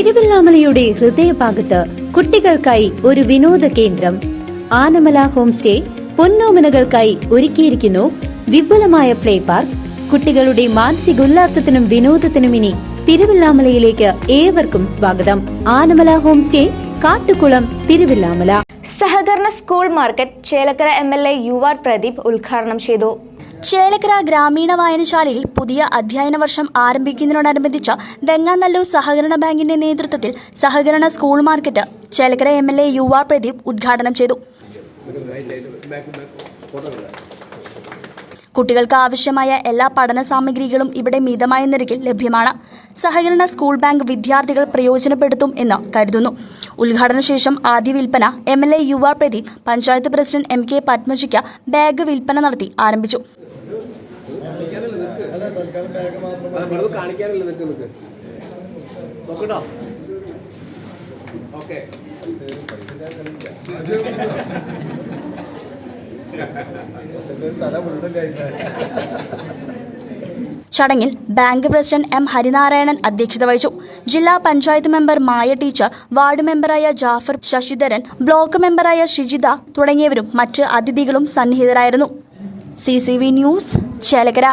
തിരുവല്ലാമലയുടെ ഹൃദയഭാഗത്ത് കുട്ടികൾക്കായി ഒരു വിനോദ കേന്ദ്രം. ആനമല ഹോം സ്റ്റേ പൊന്നോമനകൾക്കായി ഒരുക്കിയിരിക്കുന്നു വിപുലമായ പ്ലേ പാർക്ക്. കുട്ടികളുടെ മാനസികോല്ലാസത്തിനും വിനോദത്തിനും ഇനി തിരുവല്ലാമലയിലേക്ക് ഏവർക്കും സ്വാഗതം. Anamala home stay Kattukulam Thiruvallamala. സഹകരണ school market Chelakkara M L A U R Pradeep ഉദ്ഘാടനം ചെയ്തു. ചേലക്കര ഗ്രാമീണ വായനശാലയിൽ പുതിയ അധ്യയന വർഷം ആരംഭിക്കുന്നതിനോടനുബന്ധിച്ച് വെങ്ങാനല്ലൂർ സഹകരണ ബാങ്കിന്റെ നേതൃത്വത്തിൽ സഹകരണ school market Chelakkara M L A U R Pradeep ഉദ്ഘാടനം ചെയ്തു. കുട്ടികൾക്ക് ആവശ്യമായ എല്ലാ പഠന സാമഗ്രികളും ഇവിടെ മിതമായ നിരക്കിൽ ലഭ്യമാണ്. സഹകരണ സ്കൂൾ ബാങ്ക് വിദ്യാർത്ഥികൾ പ്രയോജനപ്പെടുത്തും എന്ന് കരുതുന്നു. ഉദ്ഘാടന ശേഷം ആദ്യ വിൽപ്പന M L A U R Pradeep panchayat president M K പത്മജിക്ക് bag വിൽപ്പന നടത്തി ആരംഭിച്ചു. കാണിക്കാനല്ലേ നിൽക്ക് നിൽക്ക് നോക്കട്ടോ. ഓക്കെ. ചടങ്ങിൽ ബാങ്ക് പ്രസിഡന്റ് എം ഹരിനാരായണൻ അധ്യക്ഷത വഹിച്ചു. ജില്ലാ panchayat member Maya teacher ward മെമ്പറായ Jafar Sasidharan block മെമ്പറായ ഷിജിത തുടങ്ങിയവരും മറ്റ് അതിഥികളും സന്നിഹിതരായിരുന്നു. C C V news Chelakkara.